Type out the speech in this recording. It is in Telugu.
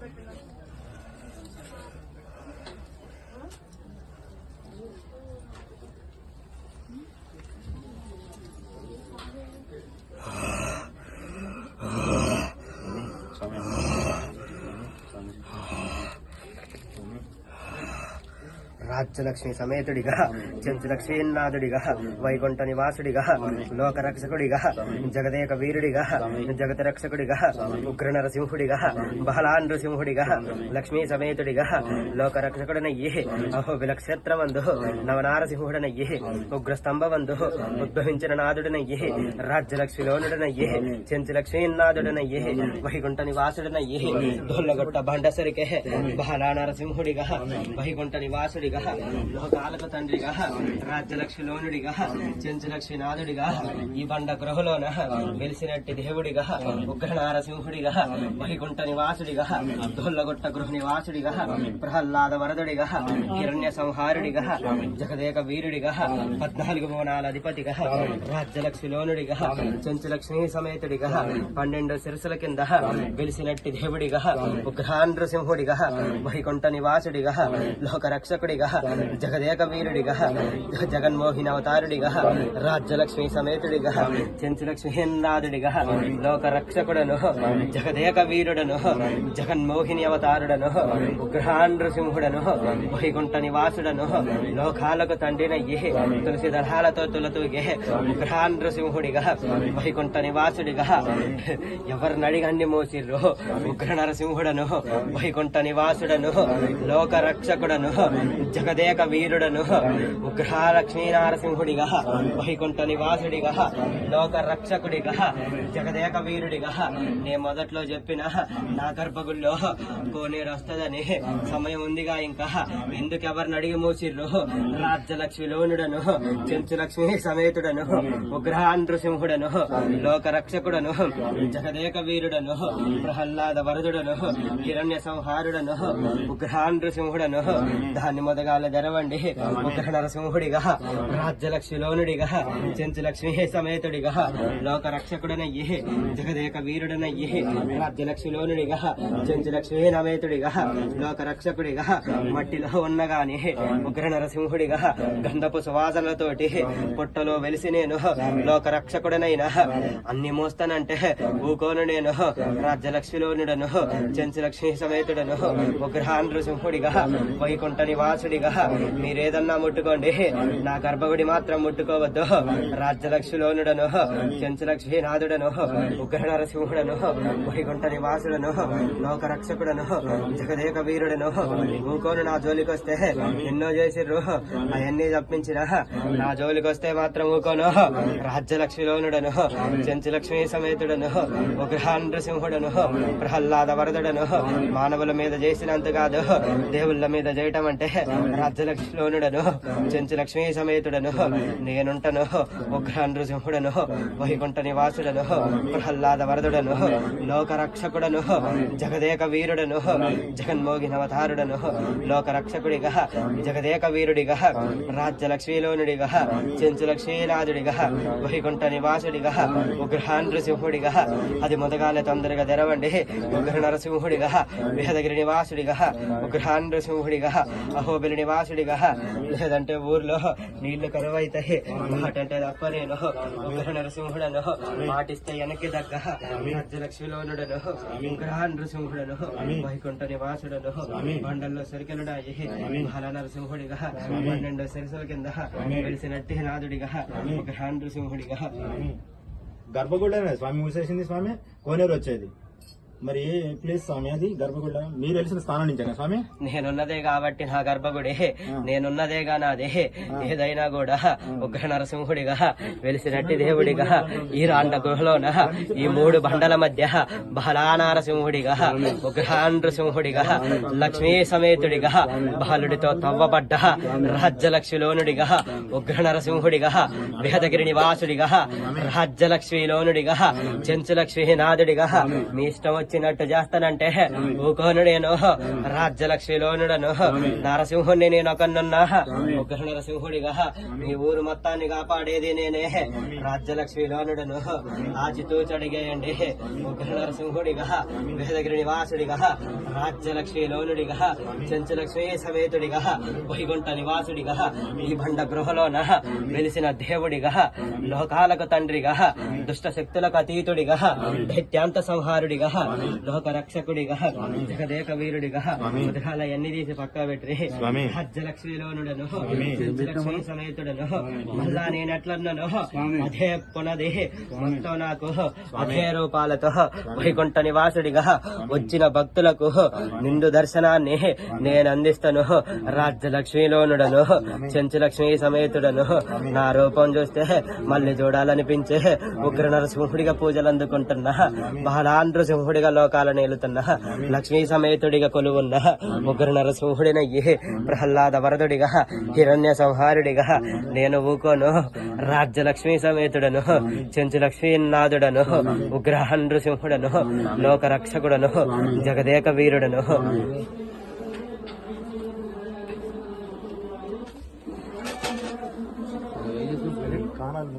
పెట్టిన రాజ్యలక్ష్మి సమేతుడిగా చెంచులక్ష్మీనాథుడిగా వైకుంఠ నివాసుడిగా లోక రక్షకుడిగా జగదేక వీరుడిగా జగత రక్షకుడిగా ఉగ్ర నరసింహుడిగా బహలా నృసింహుడిగా లక్ష్మీ సమేతుడిగా లోక రక్షకుడనయ్యి అహో విలక్షేత్రమందు నవనారసింహుడనయ్యి ఉగ్ర స్తంభవందు ఉద్భవించిన నాథుడనయ్యి రాజ్యలక్ష్మిలోనుడనయ్యి చెంచులక్ష్మీనాథుడనయ్యి వైకుంఠ నివాసుడనయ్యి దొల్లగొట్ట బండసరికే బహలా నరసింహుడిగా వైకుంఠ నివాసుడిగా లోకాలకు తండ్రిగా రాజ్యలక్ష్మిలోనుడిగా చెంచులక్ష్మీనాథుడిగా ఈ బండ గృహలోన వెలిసినట్టి దేవుడిగా ఉగ్ర నారసింహుడిగా వైకుంఠ నివాసుడిగా దొల్లగొట్ట గృహ నివాసుడిగా ప్రహ్లాద వరదుడిగా హిరణ్య సంహారుడిగా జగదేక వీరుడిగా పద్నాలుగు భువనాల అధిపతిగా రాజ్యలక్ష్మిలోనుడిగా చెంచులక్ష్మి సమేతుడిగా పన్నెండు సిరసుల కింద వెలిసినట్టి దేవుడిగా ఉగ్రాంధ్రసింహుడిగా వైకుంఠ నివాసుడిగా లోక రక్షకుడిగా జగదేక వీరుడిగా జగన్మోహిన అవతారుడిగా రాజ్యలక్ష్మి సమేతుడిగా చెంచులక్ష్మీనాథుడిగా లోక రక్షకుడను జగదేక వీరుడను జగన్మోహిని అవతారుడను ఉగ్రహాండ్రసింహుడను వైకుంఠ నివాసుడను లోకాలకు తండ్రినయ్యి తులసి దళాలతో తులతూగే ఉగ్రహాండ్రసింహుడిగా వైకుంఠ నివాసుడిగా ఎవరు నడిగండి మోసిర్రు ఉగ్ర నరసింహుడను వైకుంఠ నివాసుడను లోక రక్షకుడను జగదేక వీరుడను ఉగ్రలక్ష్మీ నారసింహుడిగా వైకుంఠ నివాసుడిగా లోక రక్షకుడిగా జగదేక వీరుడిగా నేను మొదట్లో చెప్పిన నా గర్భగుల్లో కోనేరు వస్తుందని సమయం ఉందిగా ఇంకా. ఎందుకు ఎవరిని అడిగి మూసిర్రు? రాజ్యలక్ష్మి లోనుడను చెంచులక్ష్మి సమేతుడను ఉగ్రహాంధ్రసింహుడను లోక రక్షకుడను జగదేక వీరుడను ప్రహ్లాద వరదుడను హిరణ్య సంహారుడను ఉగ్రహాంధ్రసింహుడను దాన్ని మొదగాల జరవండి ఉగ్ర నరసింహుడిగా రాజ్యలక్ష్మి లోనుడిగా చెంచులక్ష్మి సమేతుడిగా లోక రక్షకుడనయ్యి జగదేక వీరుడనయ్యి రాజ్యలక్ష్మి లోనుడిగా చెంచులక్ష్మి నమేతుడిగా లోక రక్షకుడిగా మట్టిలో ఉన్నగాని ఉగ్ర నరసింహుడిగా గంధపు సువాసనలతోటి పుట్టలో వెలిసి నేను లోక రక్షకుడనైనా అన్ని మోస్తానంటే ఊకోను నేను రాజ్యలక్ష్మిలోనుడను చెంచులక్ష్మి సమేతుడను ఉగ్రహాంధ్రసింహుడిగా వైకుంఠ నివాసుడిగా మీరేదన్నా ముట్టుకోండి. నా గర్భగుడి మాత్రం ముట్టుకోవద్దు. రాజ్యలక్ష్మిలోనుడను చెంచులక్ష్మి నాథుడను ఉగ్ర నరసింహుడను వైకుంఠ నివాసుడను లోకరక్షకుడను జగదేక వీరుడను ఊకోను నా జోలికొస్తే ఎన్నో చేసిర్రు. అవన్నీ తప్పించిన నా జోలికొస్తే మాత్రం ఊకోను. రాజ్యలక్ష్మిలోనుడను చెంచులక్ష్మి సమేతుడను ఉగ్రహాంధ్రసింహుడను ప్రహ్లాద వరదుడను మానవుల మీద చేసినంత కాదు. దేవుళ్ళ మీద చేయటం అంటే రాజ్యలక్ష్మిలోనుడను చెంచులక్ష్మి సమేతుడను నేనుంటను ఉగ్రాంధ్రసింహుడను వైకుంఠ నివాసుడను ప్రహ్లాద వరదుడను లోక రక్షకుడను జగదేక వీరుడను జగన్మోగినవతారుడను లోక రక్షకుడిగా జగదేక వీరుడిగా రాజ్యలక్ష్మీలోనుడిగా చెంచులక్ష్మీనాథుడిగా వైకుంఠ నివాసుడిగా ఉగ్రహాంధ్రసింహుడిగా అది మొదగాల తొందరగా తెరవండి. ఉగ్ర నరసింహుడిగా వేదగిరి నివాసుడిగా ఉగ్రహాంధ్రసింహుడిగా అహోబిలి నివాసుడిగా లేదంటే ఊర్లో నీళ్ళు కరువైతాయి. మాటంటే తప్ప నేను ఉగ్ర నరసింహుడను మాటిస్తే వెనక్కి దగ్గ రాజ్యలక్ష్మిలోనుడను ఉగ్రహ నృసింహుడను వైకుంఠ నివాసుడను బండల్లో సరికెలుడాయి బాల నరసింహుడిగా పన్నెండు సరిసల కింద వెలిసినట్టి నాదుడిగా ఉగ్రహ నృసింహుడిగా. గర్భగుడనే స్వామి మూసేసింది స్వామి. కోనేరు వచ్చేది. మరి ఏ ప్లేస్ స్వామి అది గర్భగుడ. మీరు వెలిసిన స్థానం నుంచేనా స్వామి? నేనున్నదే కాబట్టి నా గర్భగుడే. నేనున్నదేగా నాదే. ఏదైనా కూడా ఉగ్ర నరసింహుడిగా వెలిసినట్టి దేవుడిగా ఈ రాండ గృహలోన ఈ మూడు బండల మధ్య బహలానారసింహుడిగా ఉగ్రహాండ్రసింహుడిగా లక్ష్మీ సమేతుడిగా బాలుడితో తవ్వబడ్డ రాజ్యలక్ష్మిలోనుడిగా ఉగ్ర నరసింహుడిగా వేదగిరి నివాసుడిగా రాజ్యలక్ష్మిలోనుడిగా చెంచులక్ష్మీ నాథుడిగా మీ ఇష్టం వచ్చిన నచ్చినట్టు చేస్తానంటే ఊకోను నేను. రాజ్యలక్ష్మిలోనుడను నరసింహుణ్ణి నేను ఒకనున్నా ఒక నరసింహుడిగా. ఈ ఊరు మొత్తాన్ని కాపాడేది నేనే. రాజ్యలక్ష్మిలోనుడను ఆచితూచి అడిగేయండి. ఒక నరసింహుడిగా. వేదగిరి నివాసుడిగా రాజ్యలక్ష్మిలోనుడిగా చెంచులక్ష్మి సమేతుడిగా. వైగుంఠ నివాసుడిగా. ఈ బండ గృహలోన వెలిసిన దేవుడిగా. లోకాలకు తండ్రిగా. దుష్ట శక్తులకు అతీతుడిగా. దైత్యాంత సంహారుడిగా. లోక రక్షకుడిగా జగదేక వీరుడిగా ఉదయాల ఎన్ని తీసి పక్క పెట్టి స్వామి. రాజ్యలక్ష్మిలోనుడను లక్ష్మీ సమేతుడను మళ్ళా నేను ఎట్లన్నాను అదే పునది. మొత్తం నాకు అదే రూపాలతో వైకుంఠ నివాసుడిగా వచ్చిన భక్తులకు నిండు దర్శనాన్ని నేను అందిస్తాను రాజ్యలక్ష్మిలోనుడను చెంచులక్ష్మి సమేతుడను. నా రూపం చూస్తే మళ్ళీ చూడాలనిపించే ఉగ్ర నరసింహుడిగా పూజలు అందుకుంటున్నా బాలాంధ్ర సింహుడిగా లోకాలను ఏలుతున్నా లక్ష్మీ సమేతుడిగా కొలువున్న ఉగ్ర నరసింహుడినయ్యి ప్రహ్లాద వరదుడిగా హిరణ్య సంహారుడిగా నేను ఊకోను. రాజ్యలక్ష్మీ సమేతుడను చెంచు లక్ష్మీనాథుడను ఉగ్రహ నృసింహుడను లోకరక్షకుడను జగదేక వీరుడను.